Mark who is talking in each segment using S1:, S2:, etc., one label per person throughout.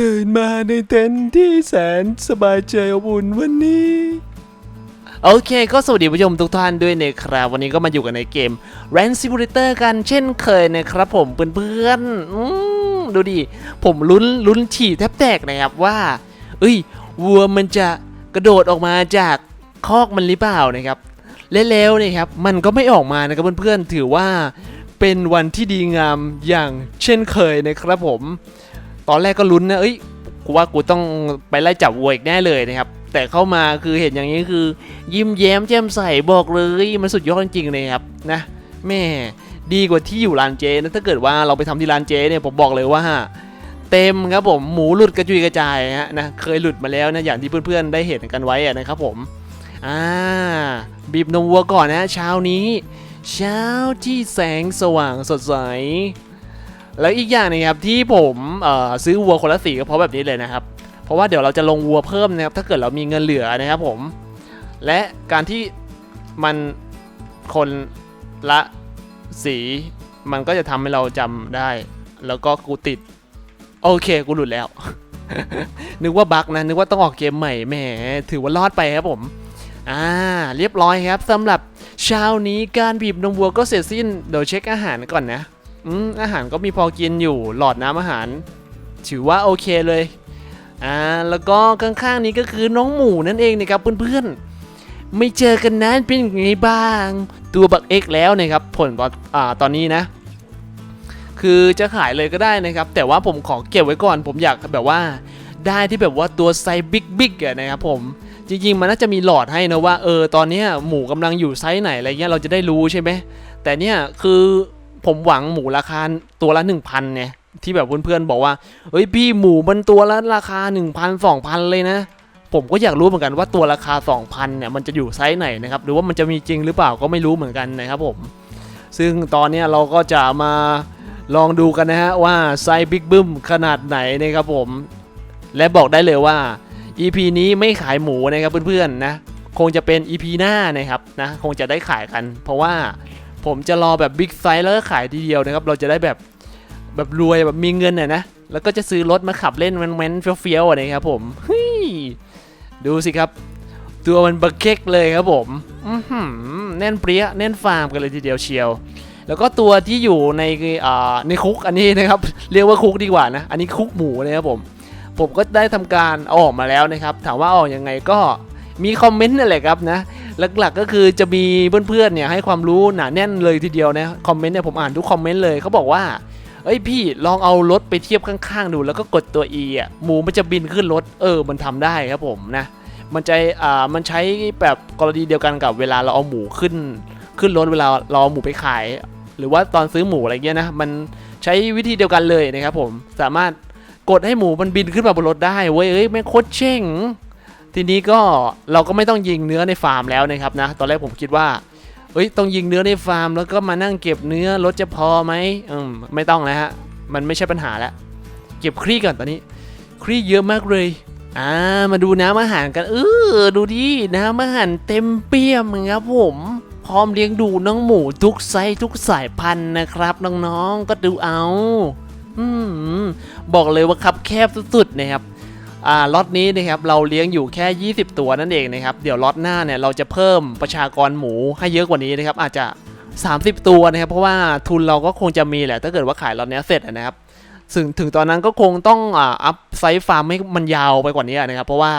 S1: ตื่นมาในเต็นท์ที่แสนสบายใจอบอุ่นวันนี้ โอเคก็สวัสดีผู้ชมทุกท่านด้วยนะครับ วันนี้ก็มาอยู่กันในเกม r a n Simulator กันเช่นเคยนะครับผมเพื่อนๆอืมดูดิ ผมลุ้นลุ้นฉี่แทบแตกนะครับว่า เอ้ยวัวมันจะกระโดดออกมาจากคอกมันหรือเปล่านะครับ และแล้วนะครับมันก็ไม่ออกมานะครับเพื่อนๆถือว่าเป็นวันที่ดีงามอย่างเช่นเคยนะครับผม ตอนแรกก็ลุ้นนะเอ้ยกูว่ากูต้องไปไล่จับวัวอีกแน่เลยนะครับ แต่เข้ามาคือเห็นอย่างนี้คือ ยิ้มแย้มแจ่มใสบอกเลยมันสุดยอดจริงๆเลยครับนะแม่ดีกว่าที่อยู่ร้านเจนะถ้าเกิดว่าเราไปทำที่ร้านเจเนี่ยผมบอกเลยว่าเต็มครับผมหมูหลุดกระจุยกระจายฮะนะเคยหลุดมาแล้วนะอย่างที่เพื่อนๆได้เห็นกันไว้นะครับผมอ่าบีบนมวัวก่อนนะเช้านี้ เช้าที่แสงสว่างสดใส แล้วอีกอย่างนึงครับที่ผมซื้อวัวคนละสีก็เพราะแบบนี้เลยนะครับ เพราะว่าเดี๋ยวเราจะลงวัวเพิ่มนะครับถ้าเกิดเรามีเงินเหลือนะครับผม และการที่มันคนละสีมันก็จะทำให้เราจำได้ แล้วก็กูติด โอเคกูหลุดแล้ว นึกว่าบั๊กนะ นึกว่าต้องออกเกมใหม่แหมถือว่ารอดไปครับผม อ่า เรียบร้อยครับสำหรับเช้านี้การบีบนมวัวก็เสร็จสิ้นเดี๋ยวเช็คอาหารก่อนนะ อืมอาหารก็มีพอกินอยู่หลอดน้ำอาหาร ถือว่าโอเคเลยอ่าแล้วก็ข้างๆนี้ก็คือน้องหมูนั่นเองนะครับเพื่อนๆไม่เจอกันนานเป็นไงบ้าง ตัวบักเอ็กแล้วนะครับผลตอนอ่าตอนนี้นะ คือจะขายเลยก็ได้นะครับ แต่ว่าผมขอเก็บไว้ก่อน ผมอยากแบบว่าได้ที่แบบว่าตัวไซส์บิ๊กบิ๊กอะนะครับผมจริงๆมันน่าจะมีหลอดให้นะว่าเออตอนนี้หมูกำลังอยู่ไซส์ไหนอะไรเงี้ยเราจะได้รู้ใช่ไหมแต่เนี่ยคือ ผมหวังหมูราคาตัวละ1,000เนี่ยที่แบบเพื่อนๆบอกว่าเฮ้ยพี่หมูมันตัวละราคา1,000 2,000เลยนะ ผมก็อยากรู้เหมือนกันว่าตัวราคา 2,000เนี่ยมันจะอยู่ไซส์ไหนนะครับหรือว่ามันจะมีจริงหรือเปล่าก็ไม่รู้เหมือนกันนะครับผมซึ่งตอนนี้เราก็จะมาลองดูกันนะฮะว่าไซส์บิ๊กบึ้มขนาดไหนนะครับผม และบอกได้เลยว่า EP นี้ไม่ขายหมูนะครับเพื่อนๆนะ คงจะเป็น EP หน้านะครับนะ คงจะได้ขายกัน เพราะว่า ผมจะรอแบบบิ๊กไซส์แล้วก็ขายทีเดียวนะครับ เราจะได้แบบแบบรวยแบบมีเงินน่ะนะ แล้วก็จะซื้อรถมาขับเล่นแว้นๆเฟี้ยวๆนะครับผมเฮ้ยดูสิครับ ตัวมันบักเก็กเลยครับผมอื้อหือแน่นเปรี้ยแน่นฟาร์มกันเลยทีเดียวเชียว แล้วก็ตัวที่อยู่ในในคุกอันนี้นะครับ เรียกว่าคุกดีกว่านะ อันนี้คุกหมูนะครับผม ผมก็ได้ทำการออกมาแล้วนะครับ ถามว่าออกยังไงก็มีคอมเมนต์นั่นแหละครับนะ หลักๆก็คือจะมีเพื่อนๆเนี่ยให้ความรู้หนาแน่นเลยทีเดียวนะคอมเมนต์เนี่ยผมอ่านทุกคอมเมนต์เลยเขาบอกว่าเอ้ยพี่ลองเอารถไปเทียบข้างๆดูแล้วก็กดตัว E อะหมูมันจะบินขึ้นรถเออมันทำได้ครับผมนะมันจะอ่ามันใช้แบบกรณีเดียวกันกับเวลาเราเอาหมูขึ้น ขึ้นรถเวลาเราเอาหมูไปขาย หรือว่าตอนซื้อหมูอะไรเงี้ยนะมันใช้วิธีเดียวกันเลยนะครับผมสามารถกดให้หมูมันบินขึ้นมาบนรถได้เว้ยเอ้ยแม่งโคตรเช่ง ทีนี้ก็เราก็ไม่ต้องยิงเนื้อในฟาร์มแล้วนะครับนะ ตอนแรกผมคิดว่าเอ้ยต้องยิงเนื้อในฟาร์ม แล้วก็มานั่งเก็บเนื้อรถจะพอไหมอืมไม่ต้องแล้วฮะ มันไม่ใช่ปัญหาแล้วเก็บครีก่อนตอนนี้ ครีเยอะมากเลยอ่ามาดูน้ำอาหารกันเออดูดิน้ำอาหารเต็มเปี่ยมครับผมพร้อมเลี้ยงดูน้องหมูทุกไซส์ทุกสายพันธุ์นะครับน้องๆก็ดูเอา อืมบอกเลยว่าคับแคบสุดๆนะครับ อ่าล็อตนี้นะครับเราเลี้ยงอยู่แค่ 20 ตัวนั่นเองนะครับเดี๋ยวล็อตหน้าเนี่ยเราจะเพิ่มประชากรหมูให้เยอะกว่านี้นะครับอาจจะ 30 ตัวนะครับเพราะว่าทุนเราก็คงจะมีแหละถ้าเกิดว่าขายล็อตนี้เสร็จนะครับถึงถึงตอนนั้นก็คงต้องอ่าอัพไซส์ฟาร์มให้มันยาวไปกว่านี้นะครับเพราะว่า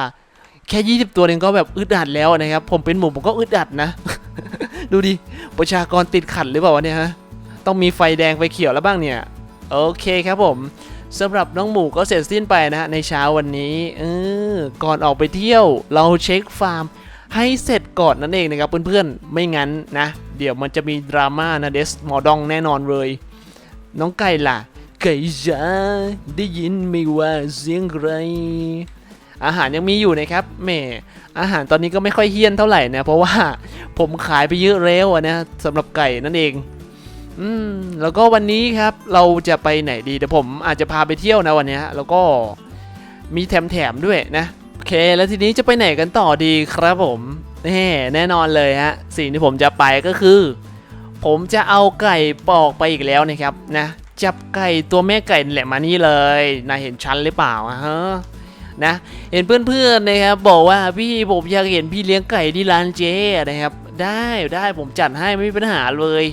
S1: แค่ 20 ตัวเองก็แบบอึดอัดแล้วนะครับผมเป็นหมูผมก็อึดอัดนะ ดูดิประชากรติดขัดหรือเปล่าวะเนี่ยฮะต้องมีไฟแดงไฟเขียวแล้วบ้างเนี่ยโอเคครับผม สำหรับน้องหมูก็เสร็จสิ้นไปนะฮะในเช้าวันนี้เออก่อนออกไปเที่ยวเราเช็คฟาร์มให้เสร็จก่อนนั่นเองนะครับเพื่อนๆ ไม่งั้นนะ เดี๋ยวมันจะมีดราม่านะเดสมอดองแน่นอนเลย น้องไก่ล่ะ ไก่จ๋าได้ยินไม่ว่าเสียงไรอาหารยังมีอยู่นะครับแหม่อาหารตอนนี้ก็ไม่ค่อยเฮี้ยนเท่าไหร่นะเพราะว่าผมขายไปเยอะแล้วอะนะสำหรับไก่นั่นเอง อืมแล้วก็วันนี้ครับเราจะไปไหนดีเดี๋ยวผมอาจจะพาไปเที่ยวนะวันนี้แล้วก็มีแถมๆด้วยนะโอเค แล้วทีนี้จะไปไหนกันต่อดีครับผมแน่แน่นอนเลยฮะสิ่งที่ผมจะไปก็คือ ผมจะเอาไก่ปอกไปอีกแล้วนะครับนะจับไก่ตัวแม่ไก่แหละมานี่เลยนายเห็นฉันหรือเปล่าฮะนะเห็นเพื่อนๆนะครับบอกว่าพี่ผมอยากเห็นพี่เลี้ยงไก่ที่ร้านเจ๊นะครับ ได้ได้ผมจัดให้ไม่มีปัญหาเลย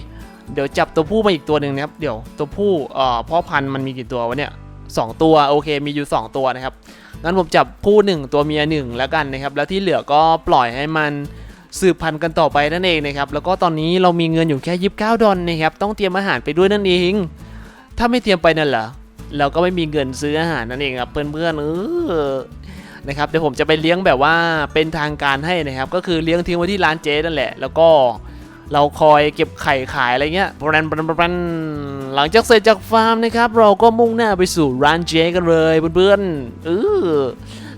S1: เดี๋ยวจับตัวผู้มาอีกตัวหนึ่งนะครับ เดี๋ยวตัวผู้เอ่อพ่อพันธุ์มันมีกี่ตัววะเนี่ยสองตัวโอเคมีอยู่สองตัวนะครับงั้นผมจับผู้หนึ่งตัวเมียหนึ่งแล้วกันนะครับ แล้วที่เหลือก็ปล่อยให้มันสืบพันธุ์กันต่อไปนั่นเองนะครับ แล้วก็ตอนนี้เรามีเงินอยู่แค่ยีิบเก้าดอลนะครับ ต้องเตรียมอาหารไปด้วยนั่นเอง ถ้าไม่เตรียมไปนั่นเหรอเราก็ไม่มีเงินซื้ออาหารนั่นเองครับเพื่อนๆเออนะครับเดี๋ยวผมจะไปเลี้ยงแบบว่าเป็นทางการให้นะครับ ก็คือเลี้ยงทิ้งไว้ที่ร้านเจ๊นั่นแหละ แล้วก็ เราคอยเก็บไข่ขายอะไรเงี้ยบรันบรันบรันหลังจากเสร็จจากฟาร์มนะครับ เราก็มุ่งหน้าไปสู่ร้านเจกันเลยเพื่อนๆเออ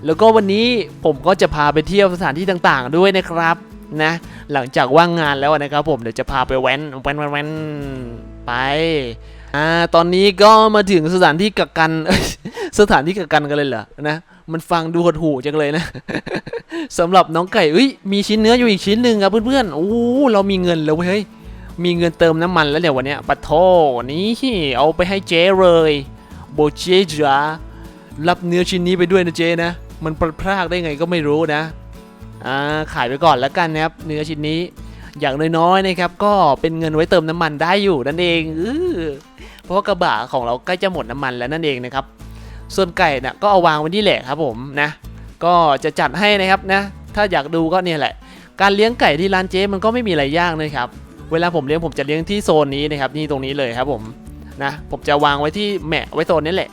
S1: แล้วก็วันนี้ผมก็จะพาไปเที่ยวสถานที่ต่างๆ ด้วยนะครับนะหลังจากว่างงานแล้วนะครับผมเดี๋ยวจะพาไปแว้นแว้นแว้นไปอ่าตอนนี้ก็มาถึงสถานที่กักกันสถานที่กักกันกันเลยเหรอนะ มันฟังดูหดหูจังเลยนะสำหรับน้องไก่เอ้ยมีชิ้นเนื้ออยู่อีกชิ้นหนึ่งครับเพื่อนๆโอ้เรามีเงินแล้วเฮ้ยมีเงินเติมน้ำมันแล้วเดี๋ยววันนี้ปัดโทนี่เอาไปให้เจ๊เลยโบเจจ๋ารับเนื้อชิ้นนี้ไปด้วยนะเจ๊นะ มันพลาดพลาดได้ไงก็ไม่รู้นะอ่าขายไปก่อนแล้วกันนะครับเนื้อชิ้นนี้อย่างน้อยๆนะครับ ก็เป็นเงินไว้เติมน้ำมันได้อยู่นั่นเองเอเพราะกระบะของเราใกล้จะหมดน้ำมันแล้วนั่นเองนะครับ ส่วนไก่น่ะก็เอาวางไว้ที่แหละครับผมนะ ก็จะจัดให้นะครับนะ ถ้าอยากดูก็เนี่ยแหละ การเลี้ยงไก่ที่ร้านเจ๊มันก็ไม่มีอะไรยากนะครับ เวลาผมเลี้ยงผมจะเลี้ยงที่โซนนี้นะครับนี่ตรงนี้เลยครับผมนะผมจะวางไว้ที่แหมะไว้โซนนี้แหละ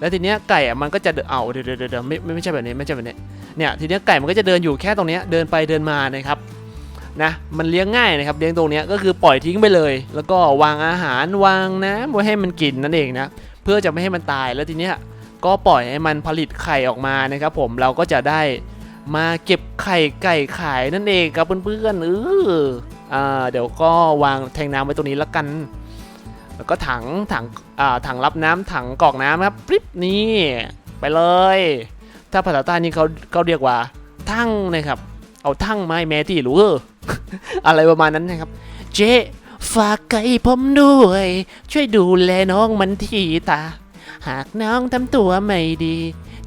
S1: แล้วทีเนี้ยไก่อะมันก็จะเดินเอาเดี๋ยวเดี๋ยวเดี๋ยวไม่ไม่ไม่ใช่แบบนี้ไม่ใช่แบบนี้เนี่ยทีเนี้ยไก่มันก็จะเดินอยู่แค่ตรงเนี้ยเดินไปเดินมานะครับนะมันเลี้ยงง่ายนะครับเลี้ยงตรงเนี้ยก็คือปล่อยทิ้งไปเลย แล้วก็วางอาหารวางน้ำไว้ให้มันกินนั่นเองนะเพื่อจะไม่ให้มันตายแล้วทีเนี้ย ก็ปล่อยให้มันผลิตไข่ออกมานะครับผมเราก็จะได้มาเก็บไข่ไก่ขายนั่นเองครับเพื่อนๆเอออ่าเดี๋ยวก็วางแทงน้ำไว้ตรงนี้แล้วกัน แล้วก็ถังถังอ่าถังรับน้ำถังกอกน้ำครับปริ๊บนี่ไปเลย ถ้าภาษาใต้นี่เขาเขาเรียกว่าทั้งนะครับ เอาทั้งไม้แม่ที่รู้เอออะไรประมาณนั้นนะครับ เจ๊ฝากไก่ผมด้วย ช่วยดูแลน้องมันทีตา หากน้องทำตัวไม่ดี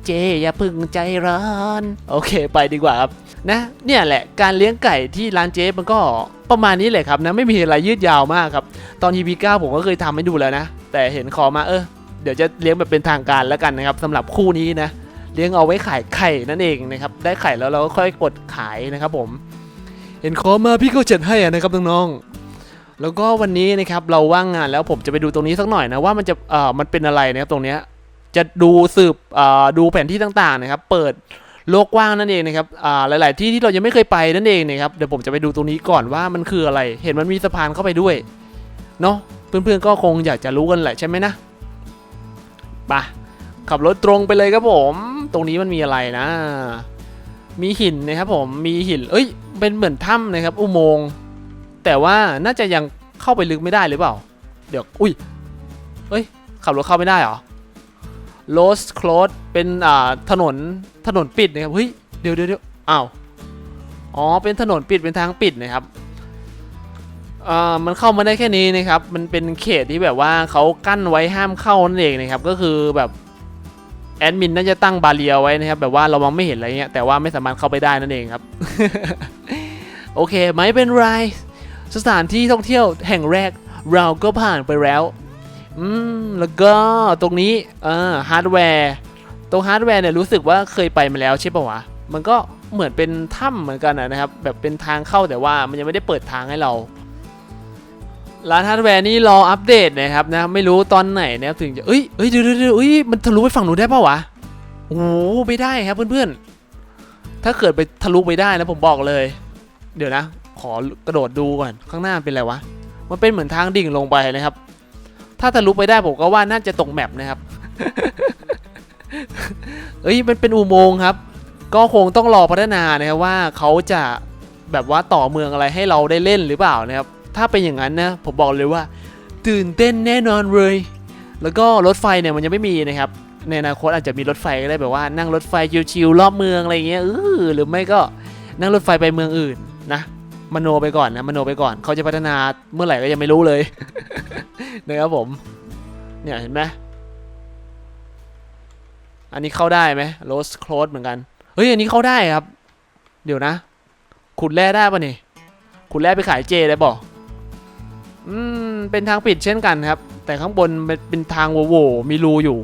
S1: เจอย่าพึ่งใจร้อน โอเคไปดีกว่าครับนะเนี่ยแหละการเลี้ยงไก่ที่ร้านเจ๊มันก็ประมาณนี้แหละครับนะไม่มีอะไรยืดยาวมากครับ ตอน EP 9 ผมก็เคยทำให้ดูแล้วนะ แต่เห็นขอมาเออเดี๋ยวจะเลี้ยงแบบเป็นทางการแล้วกันนะครับสำหรับคู่นี้นะ เลี้ยงเอาไว้ขายไข่นั่นเองนะครับ ได้ไข่แล้วเราก็ค่อยกดขายนะครับผม เห็นขอมาพี่ก็จัดให้อะนะครับน้องๆ แล้วก็วันนี้นะครับเราว่างงานแล้วผมจะไปดูตรงนี้สักหน่อยนะว่ามันจะเอ่อมันเป็นอะไรนะครับตรงเนี้ยจะดูสืบเอ่อดูแผนที่ต่างๆนะครับ เปิดโลกกว้างนั่นเองนะครับอ่าหลาย ๆ ที่ที่เรายังไม่เคยไปนั่นเองนะครับเดี๋ยวผมจะไปดูตรงนี้ก่อนว่ามันคืออะไร เห็นมันมีสะพานเข้าไปด้วยเนาะเพื่อน ๆ ก็คงอยากจะรู้กันแหละใช่ไหมนะไปขับรถตรงไปเลยครับผม ตรงนี้มันมีอะไรนะ มีหินนะครับผมมีหิน เอ้ย เป็นเหมือนถ้ำนะครับ อุโมงค์ แต่ว่าน่าจะยังเข้าไปลึกไม่ได้หรือเปล่า เดี๋ยว อุ้ยเอ้ย ขับรถเข้าไม่ได้เหรอ Lost Close เป็นอ่าถนนถนนปิดนะครับ เฮ้ย เดี๋ยวเดี๋ยวเดี๋ยวอ้าว อ๋อ เป็นถนนปิดเป็นทางปิดนะครับอ่ามันเข้ามาได้แค่นี้นะครับ มันเป็นเขตที่แบบว่าเขากั้นไว้ห้ามเข้านั่นเองนะครับ ก็คือแบบแอดมินน่าจะตั้งบาเรียไว้นะครับ แบบว่าเรามองไม่เห็นอะไรเงี้ย แต่ว่าไม่สามารถเข้าไปได้นั่นเองครับ โอเค ไม่เป็นไร สถานที่ท่องเที่ยวแห่งแรกเราก็ผ่านไปแล้ว อืม แล้วก็ตรงนี้เออฮาร์ดแวร์ ตรงฮาร์ดแวร์เนี่ยรู้สึกว่าเคยไปมาแล้วใช่ปะวะ มันก็เหมือนเป็นถ้ำเหมือนกันนะครับ แบบเป็นทางเข้าแต่ว่ามันยังไม่ได้เปิดทางให้เราร้านฮาร์ดแวร์นี่รออัปเดตนะครับนะไม่รู้ตอนไหนนะครับถึงจะเอ้ยเอ้ยเดี๋ยวเดี๋ยวเดี๋ยวเอ้ยมันทะลุไปฝั่งนู้นได้ปะวะโอ้โหไม่ได้ครับเพื่อนๆถ้าเกิดไปทะลุไปได้นะผมบอกเลย เดี๋ยวนะ ขอกระโดดดูก่อนข้างหน้าเป็นอะไรวะ มันเป็นเหมือนทางดิ่งลงไปนะครับ ถ้าทะลุไปได้ผมก็ว่าน่าจะตกแมปนะครับ เอ้ยมันเป็นอุโมงค์ครับ ก็คงต้องรอพัฒนานะครับว่าเขาจะแบบว่าต่อเมืองอะไรให้เราได้เล่นหรือเปล่านะครับ ถ้าเป็นอย่างนั้นนะผมบอกเลยว่า ตื่นเต้นแน่นอนเลย แล้วก็รถไฟเนี่ยมันยังไม่มีนะครับในอนาคตอาจจะมีรถไฟก็ได้แบบว่านั่งรถไฟชิวๆรอบเมืองอะไรเงี้ยเออหรือไม่ก็นั่งรถไฟไปเมืองอื่นนะ มโนไปก่อนนะมโนไปก่อนเขาจะพัฒนาเมื่อไหร่ก็ยังไม่รู้เลยนะครับผมเนี่ยเห็นไหมอันนี้เข้าได้ไหมโรสโคลสเหมือนกันเฮ้ยอันนี้เข้าได้ครับ เดี๋ยวนะ ขุดแร่ได้ปะนี่ขุดแร่ไปขายเจได้บ่อืมเป็นทางปิดเช่นกันครับ แต่ข้างบนเป็นทางโว่ๆมีรูอยู่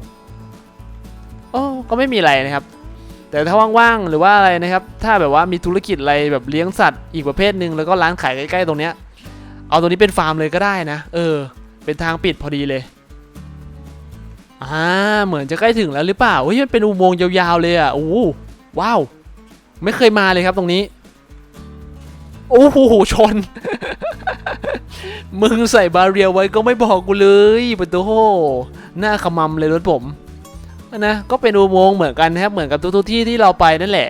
S1: โอ้ก็ไม่มีอะไรนะครับ แต่ถ้าว่างๆหรือว่าอะไรนะครับ ถ้าแบบว่ามีธุรกิจอะไรแบบเลี้ยงสัตว์อีกประเภทหนึ่งแล้วก็ร้านขายใกล้ๆตรงเนี้ย เอาตรงนี้เป็นฟาร์มเลยก็ได้นะ เออ เป็นทางปิดพอดีเลยอ่าเหมือนจะใกล้ถึงแล้วหรือเปล่าเฮ้ยมันเป็นอุโมงค์ยาวๆเลยอะโอ้ว้าว ไม่เคยมาเลยครับตรงนี้ โอ้โหชน มึงใส่บาเรียไว้ก็ไม่บอกกูเลยปะโตโหหน้าขมำเลยรถผม นะก็เป็นอุโมงค์เหมือนกันนะครับเหมือนกับทุกๆที่ที่เราไปนั่นแหละ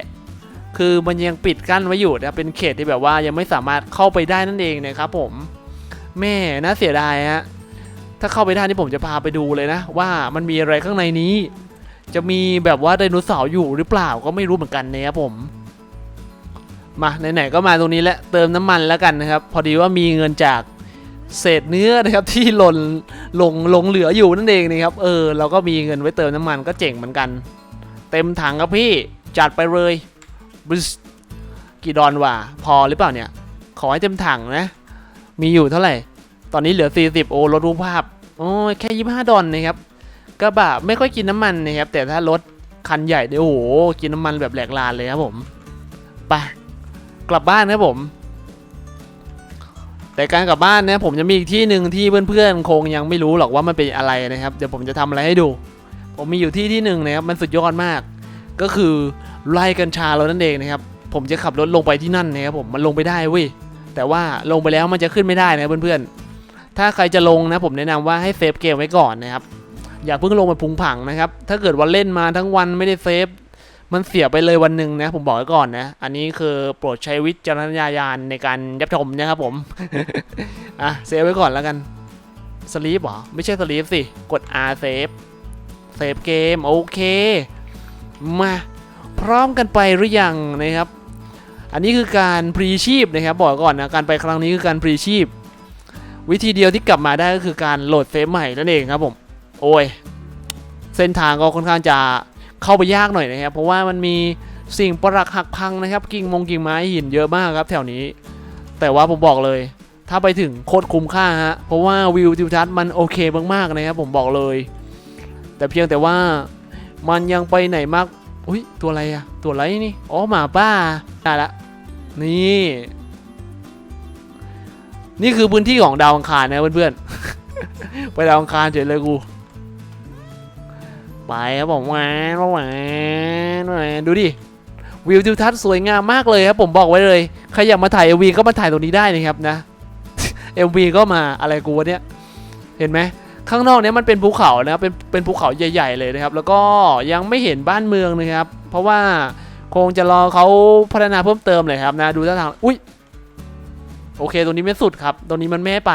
S1: คือมันยังปิดกั้นไว้อยู่นะเป็นเขตที่แบบว่ายังไม่สามารถเข้าไปได้นั่นเองนะครับผมแม่น่าเสียดายฮะถ้าเข้าไปได้นี่ผมจะพาไปดูเลยนะ ว่ามันมีอะไรข้างในนี้ จะมีแบบว่าไดโนเสาร์อยู่หรือเปล่าก็ไม่รู้เหมือนกันนะครับผมมาไหนๆก็มาตรงนี้แล้วเติมน้ำมันแล้วกันนะครับ พอดีว่ามีเงินจาก เศษเนื้อนะครับที่หล่นหลงหลงเหลืออยู่นั่นเองนะครับเออเราก็มีเงินไว้เติมน้ำมันก็เจ๋งเหมือนกัน เต็มถังครับพี่จัดไปเลยบิสกี่ดอนวะพอหรือเปล่าเนี่ย ขอให้เต็มถังนะ มีอยู่เท่าไหร่ ตอนนี้เหลือ 40 โอ้ลดรูปภาพโอ้ยแค่ 25 ดอลนะครับกระบะไม่ค่อยกินน้ำมันนะครับ แต่ถ้ารถคันใหญ่เนี่ยโอ้โหกินน้ำมันแบบแหลกลานเลยครับผมไปกลับบ้านครับผม แต่การกลับบ้านนะผมจะมีอีกที่หนึ่งที่เพื่อนๆคงยังไม่รู้หรอกว่ามันเป็นอะไรนะครับ เดี๋ยวผมจะทำอะไรให้ดู ผมมีอยู่ที่ที่หนึ่งนะครับมันสุดยอดมาก ก็คือไร่กัญชาเรานั่นเองนะครับ ผมจะขับรถลงไปที่นั่นนะครับผมมันลงไปได้เว้ยแต่ว่าลงไปแล้วมันจะขึ้นไม่ได้นะเพื่อนๆ ถ้าใครจะลงนะผมแนะนำว่าให้เซฟเกมไว้ก่อนนะครับอย่าเพิ่งลงไปพุงผังนะครับ ถ้าเกิดว่าเล่นมาทั้งวันไม่ได้เซฟ มันเสียไปเลยวันหนึ่งนะผมบอกไว้ก่อนนะ อันนี้คือโปรดใช้วิจารณญาณในการยับชมนะครับผม อะเซฟไว้ก่อนแล้วกันสลีปหรอ ไม่ใช่สลีปสิ กด R เซฟเซฟเกม โอเค มาพร้อมกันไปหรือยังนะครับ อันนี้คือการพรีชีพนะครับ บอกก่อนนะ การไปครั้งนี้คือการพรีชีพ วิธีเดียวที่กลับมาได้ก็คือการโหลดเซฟใหม่นั่นเองครับผม โอ้ย เส้นทางก็ค่อนข้างจะ เข้าไปยากหน่อยนะครับ เพราะว่ามันมีสิ่งปรักหักพังนะครับ กิ่งมงกิ่งไม้หินเยอะมากครับ แถวนี้ แต่ว่าผมบอกเลย ถ้าไปถึงโคตรคุ้มค่าฮะเพราะว่าวิวทิวทัศน์มันโอเคมากๆนะครับ ผมบอกเลย แต่เพียงแต่ว่ามันยังไปไหนมากอุ้ยตัวอะไรอะตัวอะไรนี่อ๋อหมาป้าได้ละนี่นี่คือพื้นที่ของดาวอังคารนะเพื่อนๆ ไปดาวอังคารเฉยเลยกู ไปครับผมแหวนแหวนแหวนดูดิวิวทิวทัศน์สวยงามมากเลยครับผมบอกไว้เลยใครอยากมาถ่าย MV ก็มาถ่ายตรงนี้ได้นะครับนะ MV ก็มาอะไรกูวะเนี่ยเห็นไหมข้างนอกเนี้ยมันเป็นภูเขานะครับเป็นเป็นภูเขาใหญ่ ๆ เลยนะครับ แล้วก็ยังไม่เห็นบ้านเมืองนะครับ เพราะว่าคงจะรอเขาพัฒนาเพิ่มเติมเลยครับนะดูท่าทางอุ้ยโอเคตัวนี้ไม่สุดครับตัวนี้มันไม่ไป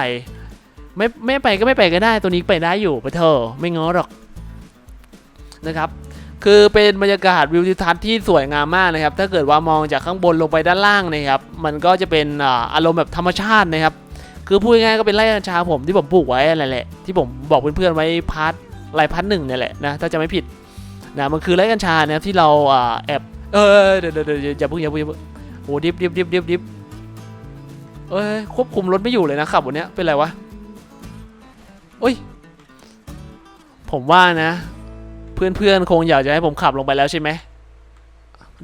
S1: ไม่ไม่ไปก็ไม่ไปก็ได้ตัวนี้ไปได้อยู่ไปเถอะไม่ง้อหรอก นะครับคือเป็นบรรยากาศวิวทิวทัศน์ที่สวยงามมากนะครับ ถ้าเกิดว่ามองจากข้างบนลงไปด้านล่างนะครับ มันก็จะเป็นอารมณ์แบบธรรมชาตินะครับ คือพูดง่ายๆก็เป็นไร่กัญชาผมที่ผมปลูกไว้อะไรแหละ ที่ผมบอกเพื่อนๆไว้พาร์ทไรพาร์ทหนึ่งเนี่ยแหละนะถ้าจะไม่ผิดนะมันคือไร่กัญชาเนะครับที่เราแอบเออเดี๋ยวเดี๋ยวเดี๋ยวอย่าเพิ่งอย่าเพิ่งอย่าเพิ่งโอ้ดิบดิบดิบดิบดิบเอ้ยควบคุมรถไม่อยู่เลยนะขับวันเนี้ยเป็นไรวะโอ้ยผมว่านะ เพื่อนๆ คงอยากจะให้ผมขับลงไปแล้วใช่ไหม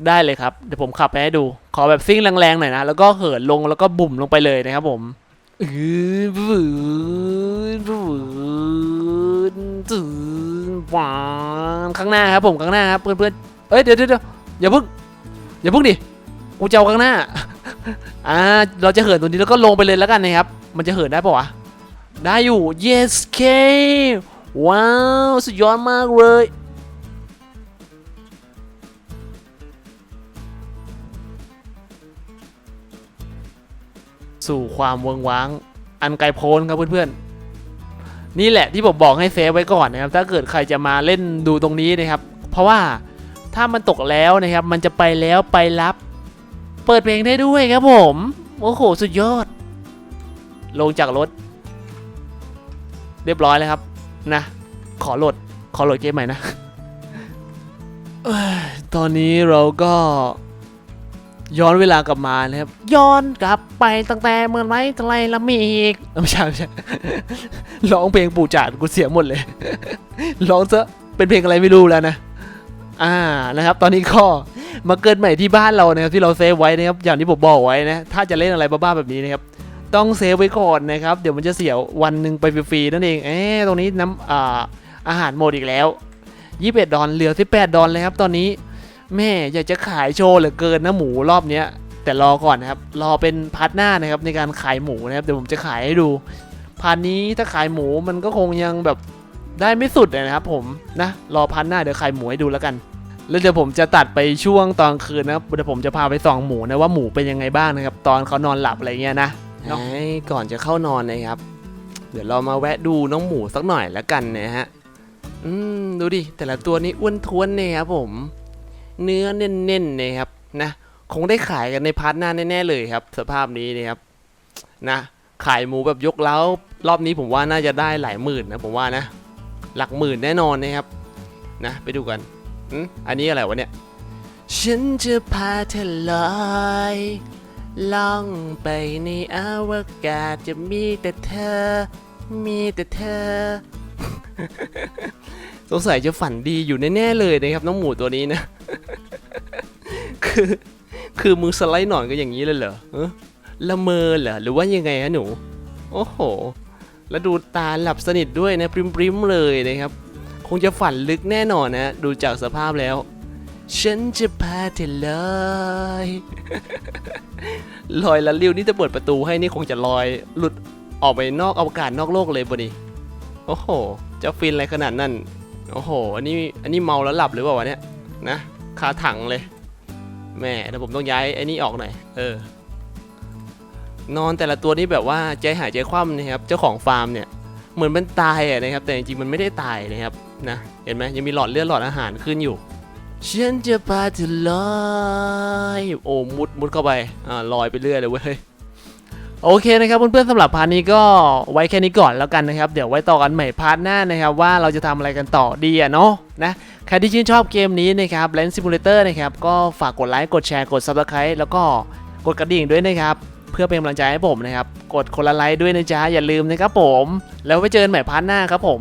S1: ได้เลยครับ เดี๋ยวผมขับไปให้ดู ขอแบบซิ่งแรงๆหน่อยนะ แล้วก็เหินลงแล้วก็บุ่มลงไปเลยนะครับผมอือบืนบืนจืนหวานข้างหน้าครับผมข้างหน้าครับเพื่อนๆ เอ้ยเดี๋ยวเดี๋ยวเดี๋ยวอย่าเพิ่งอย่าเพิ่งดิ กูจะเอาข้างหน้า อ่า เราจะเหินตัวนี้แล้วก็ลงไปเลยแล้วกันนะครับ มันจะเหินได้ปะวะ ได้อยู่ yes k ว้าว สุดยอดมากเลย สู่ความเวงว้าง อันไกลโพ้นครับเพื่อนๆ นี่แหละที่ผมบอกให้เซฟไว้ก่อนนะครับ ถ้าเกิดใครจะมาเล่นดูตรงนี้นะครับ เพราะว่าถ้ามันตกแล้วนะครับ มันจะไปแล้วไปรับ เปิดเพลงได้ด้วยครับผม โอ้โห สุดยอด ลงจากรถ เรียบร้อยแล้วครับ นะ ขอโหลด ขอโหลดเกมใหม่นะตอนนี้เราก็ ย้อนเวลากลับมานะครับ ย้อนกลับไปตั้งแต่เมื่อไหรตั้งไรละมีอีกไม่ใช่ไม่ใช่ร้องเพลงปู่จาดกูเสียหมดเลยร้องซะเป็นเพลงอะไรไม่รู้แล้วนะ อ่านะครับ ตอนนี้ก็มาเกิดใหม่ที่บ้านเรานะครับที่เราเซฟไว้นะครับอย่างที่ผมบอกไว้นะ ถ้าจะเล่นอะไรบ้าๆแบบนี้นะครับต้องเซฟไว้ก่อนนะครับ เดี๋ยวมันจะเสียวันหนึ่งไปฟรีๆนั่นเองเอ๊ะตรงนี้น้ำอ่าอาหารหมดอีกแล้ว 21 ดอลเหลือ 18 ดอลเลยครับตอนนี้ แม่อยากจะขายโชว์เหลือเกินนะหมูรอบเนี้ยแต่รอก่อนนะครับ รอเป็นพาร์ทหน้านะครับในการขายหมูนะครับเดี๋ยวผมจะขายให้ดูพาร์ทนี้ถ้าขายหมูมันก็คงยังแบบได้ไม่สุดนะครับ ผมนะรอพาร์ทหน้าเดี๋ยวขายหมูให้ดูแล้วกัน แล้วเดี๋ยวผมจะตัดไปช่วงตอนคืนนะครับเดี๋ยวผมจะพาไปส่องหมูนะว่าหมูเป็นยังไงบ้างนะครับ ตอนเขานอนหลับอะไรเงี้ยนะก่อนจะเข้านอนนะครับ เดี๋ยวเรามาแวะดูน้องหมูสักหน่อยแล้วกันนะฮะอืมดูดิแต่ละตัวนี้อ้วนท้วนเนี่ยครับผม เนื้อเน้นๆนะครับนะคงได้ขายกันในพาร์ทหน้าแน่ๆเลยครับ สภาพนี้นะครับนะขายหมูแบบยกเล้ารอบนี้ผมว่าน่าจะได้หลายหมื่นนะผมว่านะ หลักหมื่นแน่นอนนะครับนะไปดูกันอันนี้อะไรวะเนี่ยฉันจะพาเธอลอยล่องไปในอวกาศจะมีแต่เธอ มีแต่เธอ สงสัยจะฝันดีอยู่แน่ๆเลยนะครับน้องหมูตัวนี้นะ คือคือมือสไลด์หนอนก็อย่างนี้เลยเหรอละเมอเหรอหรือว่ายังไงฮะหนู โอ้โห แล้วดูตาหลับสนิทด้วยนะปริมๆเลยนะครับ คงจะฝันลึกแน่นอนนะ ดูจากสภาพแล้ว ฉันจะพาเธอลอยลอยละลิ้วนี่จะเปิดประตูให้นี่คงจะลอยหลุดออกไปนอกอวกาศนอกโลกเลยบนี่โอ้โห จะฟินอะไรขนาดนั้น โอ้โห อันนี้ อันนี้เมาแล้วหลับหรือเปล่าวะเนี่ย นะ คาถังเลย แม่เดี๋ยวผมต้องย้ายไอ้นี่ออกหน่อย เออ นอนแต่ละตัวนี้แบบว่าใจหายใจคว่ำนะครับ เจ้าของฟาร์มเนี่ย เหมือนมันตายอะนะครับ แต่จริงๆมันไม่ได้ตายนะครับ นะ เห็นไหมยังมีหลอดเลือดหลอดอาหารขึ้นอยู่ ฉันจะพาเธอลอย โอ้มุดมุดเข้าไป อ่าลอยไปเรื่อยเลยเว้ย โอเคนะครับเพื่อนๆสำหรับพาร์ทนี้ก็ไว้แค่นี้ก่อนแล้วกันนะครับ เดี๋ยวไว้ต่อกันใหม่พาร์ทหน้านะครับ ว่าเราจะทำอะไรกันต่อดีอะเนาะนะใครที่ชื่นชอบเกมนี้นะครับ Land Simulator นะครับก็ฝากกดไลค์กดแชร์กด Subscribe แล้วก็กดกระดิ่งด้วยนะครับ เพื่อเป็นกำลังใจให้ผมนะครับ กดคนละไลค์ด้วยนะจ๊ะอย่าลืมนะครับผม แล้วไว้เจอกันใหม่พาร์ทหน้าครับผม